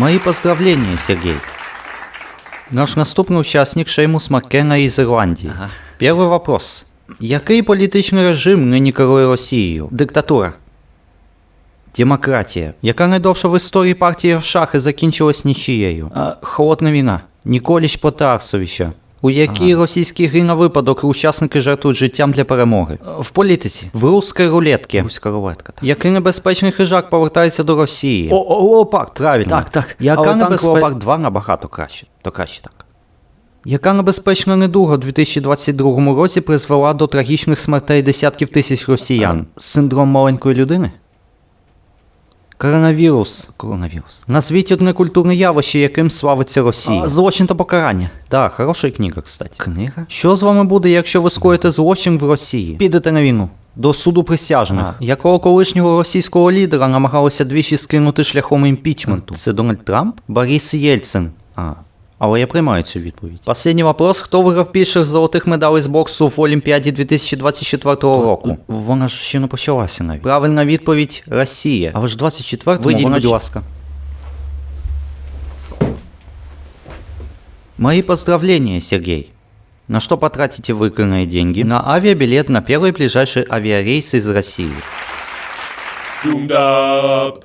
Мои поздравления, Сергій. Наш наступний учасник Шеймус Маккена із Ірландії. Ага. Перший вопрос. Який політичний режим нині керує Росією? Диктатура. Демократія. Яка найдовша в історії партії в шахи закінчилась нічією? А, холодна війна. Ніколіч проти Арсовича. У якій російській грі на випадок учасники жертвують життям для перемоги? В політиці. В русській рулетці. Руська рулетка. Так. Який небезпечний хижак повертається до Росії? О, о, леопард, правильно. Так, так. Яка Але «Леопард» 2 набагато краще. То краще так. Яка небезпечна недуга у 2022 році призвела до трагічних смертей десятків тисяч росіян? Синдром маленької людини? Коронавірус. Коронавірус. Назвіть одне культурне явище, яким славиться Росія. А, злочин та покарання. Так, хороша книга, кстати. Книга? Що з вами буде, якщо ви скоїте злочин в Росії? Підете на війну. До суду присяжних, А. якого колишнього російського лідера намагалися двічі скинути шляхом імпічменту. Це Дональд Трамп? Борис Єльцин. А. Але я приймаю цю відповідь. Последній вопрос: хто виграв більше золотих медалей з боксу в Олімпіаді 2024 року? Вона ж ще не почалася навіть. Правильна відповідь Росія. А ви ж 24-му, Вийдіть, вона будь ж- ласка. Мои поздравления, Сергей. На что потратите выигранные деньги? На авиабилет на первый ближайший авиарейс из России. Doomed up.